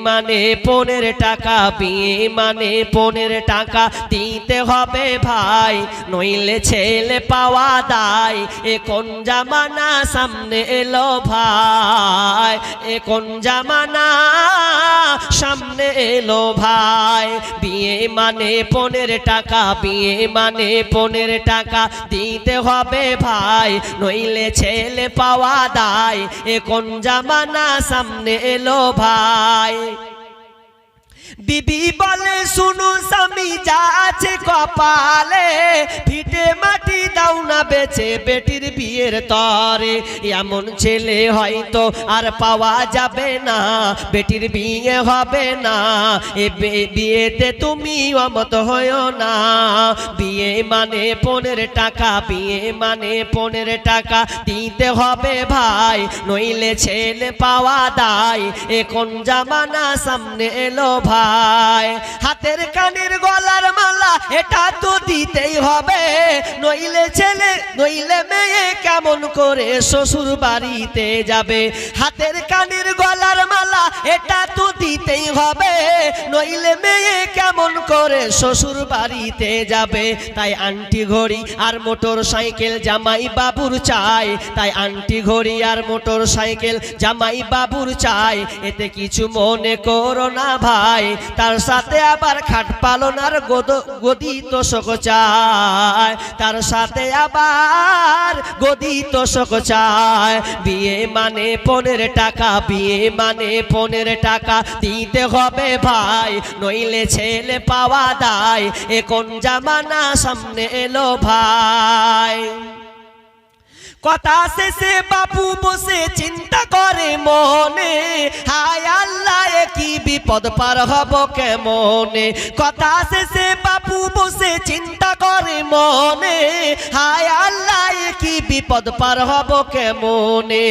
মানে পনেরো টাকা বিয়ে মানে পনেরো টাকা দিতে হবে ভাই, নইলে ছেলে পাওয়া দায়। এ কোন জামানা সামনে এলো ভাই, এ কোন জামানা সামনে এলো ভাই। বিয়ে মানে পনেরো টাকা বিয়ে মানে পনেরো টাকা দিতে হবে ভাই, নইলে ছেলে পাওয়া দায়। এ কোন জামানা সামনে এলো ভাই night. বিবি বলে, শুনু স্বামী, যা আছে কপালে, ফিটে মাটি দাও না বেছে বেটির বিয়ের তরে। এমন ছেলে হয়তো আর পাওয়া যাবে না, বেটির বিয়ে হবে না। এ বিয়েতে তুমি অমত হয়েও না। বিয়ে মানে পনেরো টাকা, বিয়ে মানে পনেরো টাকা দিতে হবে ভাই, নইলে ছেলে পাওয়া দায়। এ কোন জামানা সামনে এলো ভাই। হাতের কানের গলার মালা এটা তো দিতেই হবে। নইলে ছেলে, নইলে মেয়ে কেমন করে শ্বশুর বাড়িতে যাবে? হাতের কানের গলার মালা এটা তো দিতেই হবে। নইলে মেয়ে কেমন করে শ্বশুর বাড়িতে যাবে? তাই আন্টি ঘড়ি আর মোটর সাইকেল জামাই বাবুর চাই। তাই আন্টি ঘড়ি আর মোটর সাইকেল জামাই বাবুর চাই। এতে কিছু মনে করো না ভাই। তার সাথে আবার খাট গদ- গদি তোষক চায়। তার সাথে আবার গদি তোষক চায়। বিয়ে মানে পনেরো টাকা, বিয়ে মানে পনেরো টাকা। দিতে হবে ভাই, নইলে ছেলে পাওয়া দায়। এ কোন জামানা সামনে এলো ভাই। কথা শেষে বাপু বসে চিন্তা করে মনে, হায় আল্লাহ কি বিপদ পার হব কেমনে? কথা শেষে বাপু বসে চিন্তা করে মনে, হায় আল্লাহ কি বিপদ পার হব কেমনে?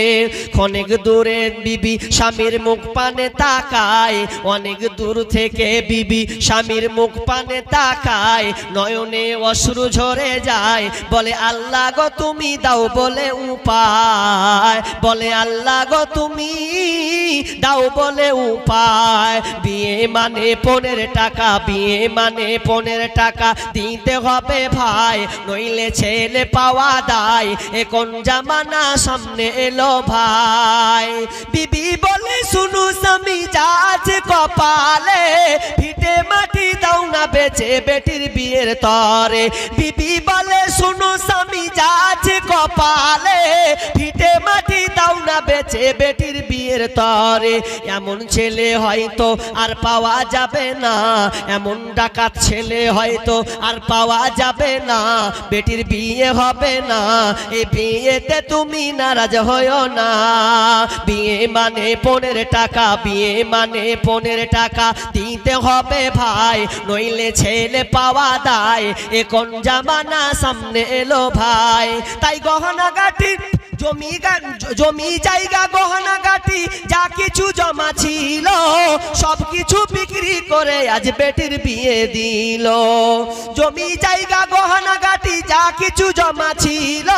অনেক দূরে বিবি স্বামীর মুখ পানে তাকায়, অনেক দূর থেকে বিবি স্বামীর মুখ পানে তাকায়, নয়নে অশ্রু ঝরে যায়, বলে, আল্লাহ গো, তুমি দাও বলে উপায়, বলে আল্লাহ গো তুমি, দাও বলে উপায়। বিয়ে মানে পনেরো টাকা, বিয়ে মানে পনেরো টাকা, দিতে হবে ভাই, নইলে ছেলে পাওয়া দায়। এ কোন জামানা সামনে এলো ভাই। বিবি বলে, শুনু স্বামী, যা আছে কপালে, ফিটে মাটি দাও না বেচে, বেটির বিয়ের তরে। বিবি বলে, শুনু স্বামী যা বেচে বেটির বিয়ের তরে। এমন ছেলে হয়তো আর পাওয়া যাবে না। এমন ডাকাত ছেলে হয়তো আর পাওয়া যাবে না। বেটির বিয়ে হবে না। এই বিয়েতে তুমি নারাজ হয়েও না। বিয়ে মানে পনেরো টাকা, বিয়ে মানে পনেরো টাকা দিতে হবে ভাই। নইলে ছেলে পাওয়া দায়। এ কোন জামানা সামনে এলো ভাই। তাই গহনা গাটি জমি গা- জমি জায়গা, গহনা গাটি যা কিছু জমা ছিল, সব কিছু বিক্রি করে আজ বেটির বিয়ে দিল। জমি জায়গা, গহনা গাটি যা কিছু জমা ছিল,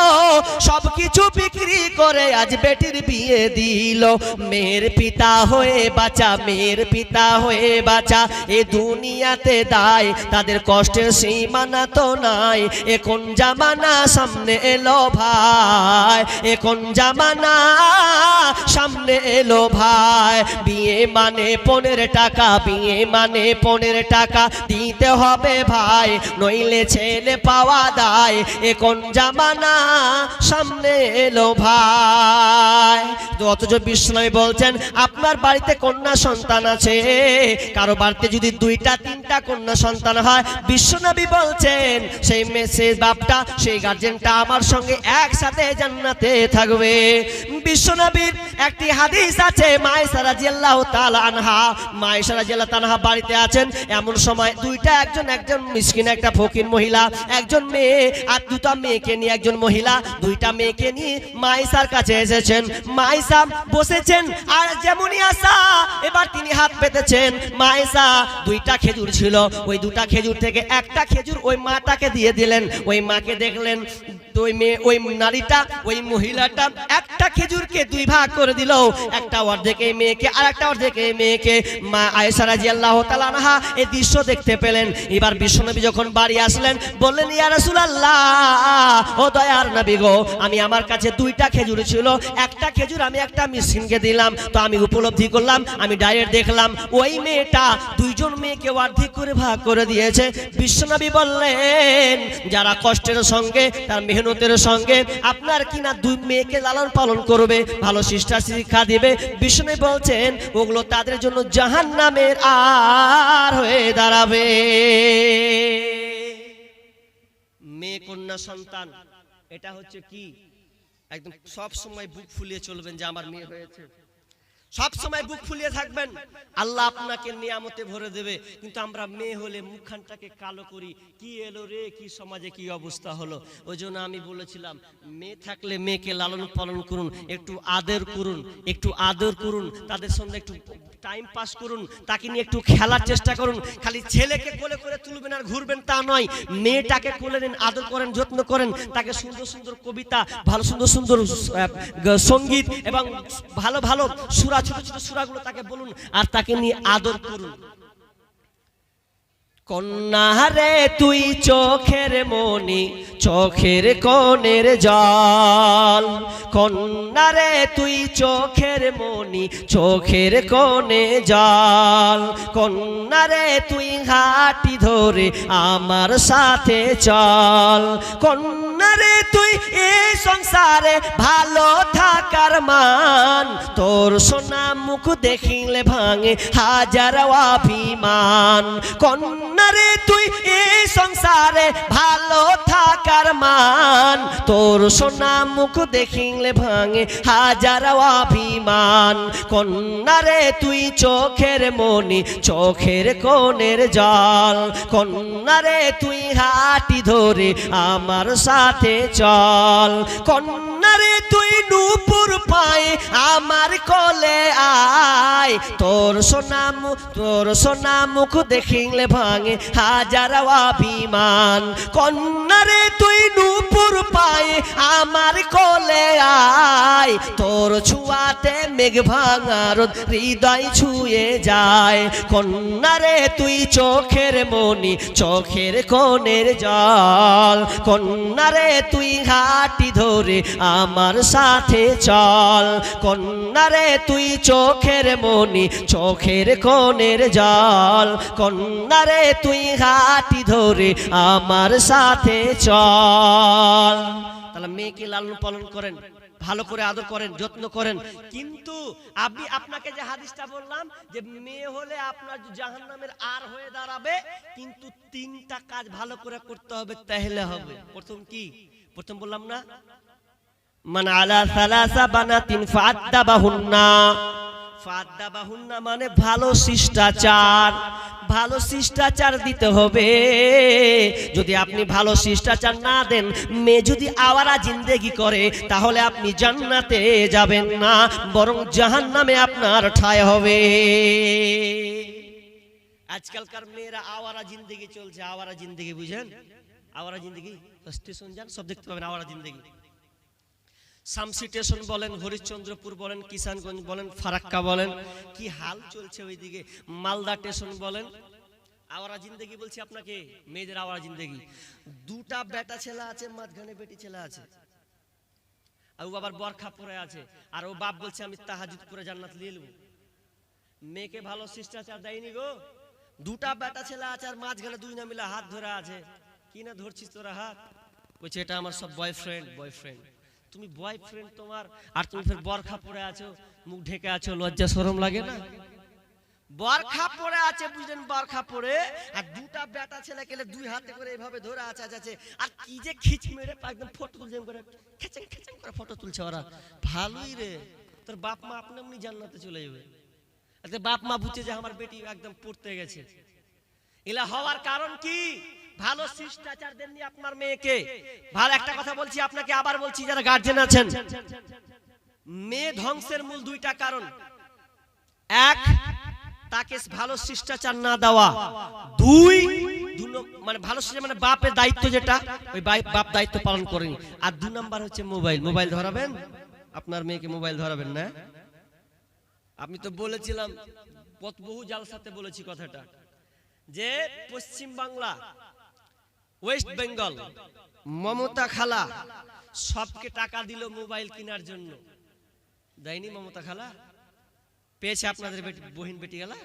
সব কিছু বিক্রি করে আজ বেটির বিয়ে দিল। মেয়ের পিতা হয়ে বাঁচা, মেয়ের পিতা হয়ে বাঁচা, এ দুনিয়াতে দায়, তাদের কষ্টের সীমানা তো নাই, এখন জামানা সামনে এলো ভাই এখন জামানা? সামনে এলো ভাই, বিয়ে মানে পনেরো টাকা, বিয়ে মানে পনেরো টাকা দিতে হবে ভাই, নইলে ছেলে পাওয়া দায় এখন জামানা? সামনে এলো ভাই। অথচ বিষ্ণয় বলছেন, আপনার বাড়িতে কন্যা সন্তান আছে, কারও বাড়িতে যদি দুইটা, তিনটা কন্যা সন্তান হয় বিশ্বনবী বলছেন, সেই মেসেজ বাপটা, সেই গার্জেনটা আমার সঙ্গে একসাথে জান্নাতে থাকবে। বিশ্বনবীর একটি হাদিস আছে, মায়েশা মায়েশা বাড়িতে আছেন। এমন সময় দুইটা একজন একজন মিসকিন, একটা ফকির মহিলা, একজন মেয়ে আর দুটা মেয়েকে নিয়ে একজন মহিলা, দুইটা মেয়েকে নিয়ে মাইসার কাছে এসেছেন। মাইসা বসেছেন আর যেমনই আসা, এবার তিনি হাত পেতেছেন। মাইসা দুইটা খেজুর ছিল, ওই দুটা খেজুর থেকে একটা খেজুর ওই মাটাকে দিয়ে দিলেন। ওই মাকে দেখলেন তো ওই মেয়ে, ওই নারীটা, ওই মহিলাটা একটা খেজুরকে দুই ভাগ করে দিল। একটা অর্ধেক মেয়েকে, আর একটা অর্ধেক মেয়েকে। মা আয়েশা রাদিয়াল্লাহু তাআলা আনহা এই দৃশ্য দেখতে পেলেন। এবার বিশ্বনবী যখন বাড়ি আসলেন, বললেন, ইয়া রাসূলুল্লাহ, ও দয়ার নবী গো, আমি আমার কাছে দুইটা খেজুর ছিল। একটা খেজুর আমি একটা মিসকিনকে দিলাম। তো আমি উপলব্ধি করলাম, আমি ডাইরেক্ট দেখলাম, ওই মেয়েটা দুইজন মেয়েকে অর্ধেক করে ভাগ করে দিয়েছে। বিশ্বনবী বললেন, যারা কষ্টের সঙ্গে তার মেহনতের সঙ্গে আপনার কিনা দুই মেয়েকে লালন পালন করবে, ভালো শিষ্টা শিক্ষা দিবে। বিষ্ণু বলছেন, ওগুলো তাদের জন্য জাহান নামের আর হয়ে দাঁড়াবে। মেয়ে কন্যা সন্তান, এটা হচ্ছে কি? একদম সব সময় বুক ফুলিয়ে চলবেন যে আমার মেয়ে হয়েছে। সব সময় বুক ফুলিয়ে থাকবেন। আল্লাহ আপনাকে নিয়ামতে ভরে দেবে। কিন্তু আমরা মেয়ে হলে মুখখানটাকে কালো করি। কি এলো রে? কি সমাজে কি অবস্থা হলো? ওই জন্য আমি বলেছিলাম, মেয়ে থাকলে মেয়েকে লালন পালন করুন, একটু আদর করুন, একটু আদর করুন, তাদের সঙ্গে একটু টাইম পাস করুন, তাকে নিয়ে একটু খেলার চেষ্টা করুন। খালি ছেলেকে কোলে করে তুলবেন আর ঘুরবেন তা নয়। মেয়েটাকে কোলে নিন, আদর করেন, যত্ন করেন। তাকে সুন্দর সুন্দর কবিতা, ভালো সুন্দর সুন্দর সংগীত এবং ভালো ভালো সুরা ছোট ছোট সুরাগুলো তাকে বলুন আর তাকে নিয়ে আদর করুন। কন্যা রে, তুই চোখের মনি চোখের কনের জল। কন্যা রে, তুই চোখের মনি চোখের কনে জল। কন্যা রে, তুই হাঁটি ধরে আমার সাথে চল। কন্যা রে তুই এই সংসারে ভালো থাকার মান। তোর সোনা মুখ দেখিলে ভাঙে হাজার অভিমান। কন্যারে তুই এই সংসারে ভালো থাকার মান তোর সোনা মুখ দেখিলে ভাঙে হাজার অভিমান। কন্যা রে তুই চোখের মনি চোখের কোণের জল। কন্যা রে তুই হাঁটি ধরে আমার সাথে চল। কন্যা রে তুই নুপুর পায়ে আমার কলে আয় তোর সোনা মুখ তোর সোনা মুখ দেখিলে ভাঙে, হাজার অভিমান। কন্যা রে তুই নুপুর পায়ে আমার কলে আয়। তোর ছুয়াতে মেঘ ভাঙার হৃদয় ছুঁয়ে যায়। কন্যা রে তুই চোখের মনি চোখের কোণের জল। কন্যা রে তুই হাঁটি ধরে আমার সাথে চল। কন্যা রে তুই চোখের মনি চোখের কোণের জল। কন্যা রে তুই হাঁটি ধরে আমার সাথে চল। তাহলে মেয়েকে লালন পালন করেন, ভালো করে আদর করেন, যত্ন করেন। কিন্তু আমি আপনাকে যে হাদিসটা বললাম যে মেয়ে হলে আপনার জাহান নামের আর হয়ে দাঁড়াবে, কিন্তু তিনটা কাজ ভালো করে করতে হবে, তাহলে হবে। প্রথম কি? প্রথম বললাম না? মান আলা সালাসা বানাতিন ফাদ্দাবাহুন্না ফাদ্দাবাহুন্না মানে ভালো শিষ্টাচার। ভালো শিষ্টাচার দিতে হবে। যদি আপনি ভালো শিষ্টাচার না দেন, মেয়ে যদি আওয়ারা জিন্দেগি করে, তাহলে আপনি জান্নাতে যাবেন না, বরং জাহান্নামে আপনার ঠায় হবে। আজকালকার মেয়েরা আওয়ারা জিন্দেগি চলছে, আওয়ারা জিন্দেগি বুঝেন? আওয়ারা জিন্দেগি? স্টেশন যান, সব দেখতে পাবেন আওয়ারা জিন্দেগি। শামসি বলেন, হরিশ্চন্দ্রপুর বলেন, কিষানগঞ্জ বলেন, ফারাক্কা বলেন, কি হাল চলছে ওইদিকে? মালদা বলেন। আওয়ারা বলছি আপনাকে, মেয়েদের আওয়ারা দুটা বেটা ছেলে আছে, মাঝখানে বেটি ছেলে আছে। আর ও বরখা পরে আছে। আর ও বাপ বলছে, আমি তাহাজুদ করে জান্নাত নিয়ে মেয়েকে ভালো শিষ্টাচার দেয়নি গো। দুটা বেটা ছেলে আছে আর মাঝখানে দুই না মিলে হাত ধরে আছে। কি না ধরছিস তোরা হাত? বলছে, এটা আমার সব বয়ফ্রেন্ড বয়ফ্রেন্ড তুমি বয়ফ্রেন্ড তোমার আর তুমি ফের বরখা পরে আছো মুখ ঢেকে আছো লজ্জা শরম লাগে না? বরখা পরে আছে বুঝলেন বরখা পরে আর দুটা বেটা ছেলে কেলে দুই হাতে করে এইভাবে ধরে আছে আছে, আর কি যে খিচ মেরে একদম ফটো তুলছে করে খেচেং খেচেং করে ফটো তুলছে ওরা। ভালোই রে। তোর বাপ মা আপনি এমনি জান্নাতে চলে যাবে। আচ্ছা বাপ মা বুঝছে যে আমার বেটি একদম পড়তে গেছে। এলা হওয়ার কারণ কি? ভালো শিষ্টাচার দেননি আপনার মেয়েকে ভালো একটা কথা বলছি আপনাকে আবার বলছি যারা গার্জেন আছেন। মেয়ে ধ্বংসের মূল দুইটা কারণ। এক তাকে ভালো শিষ্টাচার না দেওয়া। দুই মানে ভালো মানে বাপের দায়িত্ব যেটা ওই বাপ দায়িত্ব পালন করেনি। আর দু নাম্বার হচ্ছে মোবাইল। মোবাইল ধরাবেন? আপনার মেয়েকে মোবাইল ধরাবেন না? আমি তো বলেছিলাম বহু জালসাতে বলেছি কথাটা। যে পশ্চিম বাংলা ওয়েস্ট বেঙ্গল মমতা খালা, সবকে টাকা দিল মোবাইল কেনার জন্য। দেয়নি মমতা খালা? পেয়েছে আপনাদের বহিন বেটি গেলা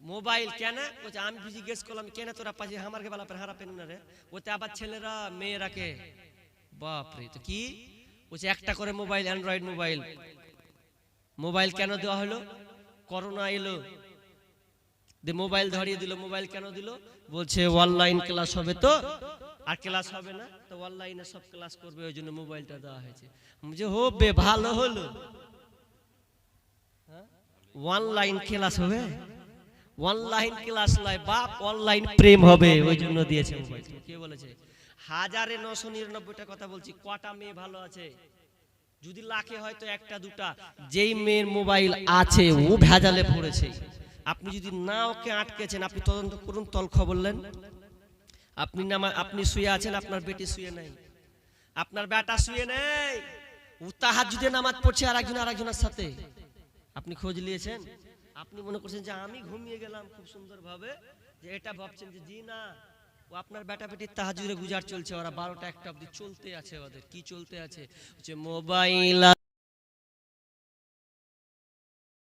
মোবাইল কেন? বলছে, আমি জিজ্ঞেস করলাম, কেন তোরা পাচ্ছি আমারকে বেলা হারা পেন না রে? ওতে আবার ছেলেরা, মেয়েরা মেয়েরাকে বাপরে তো কি? বলছে, একটা করে মোবাইল, অ্যান্ড্রয়েড মোবাইল। মোবাইল কেন দেওয়া হলো? করোনা এলো। যে মোবাইল ধরিয়ে দিল, মোবাইল কেন দিল? বলছে, অনলাইন ক্লাস হবে তো? আর ক্লাস হবে না? তো অনলাইনে সব ক্লাস করবে, ওই জন্য মোবাইলটা দেওয়া হয়েছে। যে হবে ভালো হলো। অনলাইন ক্লাস হবে? অনলাইন ক্লাস নয় বাপ, অনলাইন প্রেম হবে। ওই জন্য দিয়েছে মোবাইল কে বলেছে? হাজারে নশো নিরানব্বইটা কথা বলছি, কটা মেয়ে ভালো আছে? যদি লাখে হয়তো একটা, দুটা। যেই মেয়ের মোবাইল আছে, ও ভেজালে পড়েছে। আপনি যদি না ওকে আটকেছেন, আপনি তদন্ত করুন তল খবরলেন আপনি নামা আপনি শুয়ে আছেন, আপনার বেটি শুয়ে নেই। আপনার বেটা শুয়ে নেই। তাহার যদি নামাজ পড়ছে আর একজন আর একজনের সাথে। আপনি খোঁজ নিয়েছেন? আপনি মনে করছেন যে আমি ঘুমিয়ে গেলাম খুব সুন্দর ভাবে যে এটা ভাবছেন যে জি না, ও আপনার বেটা বেটির তাহাজুরে গুজার চলছে, ওরা বারোটা একটা অব্দি চলতে আছে ওদের। কি চলতে আছে? হচ্ছে মোবাইল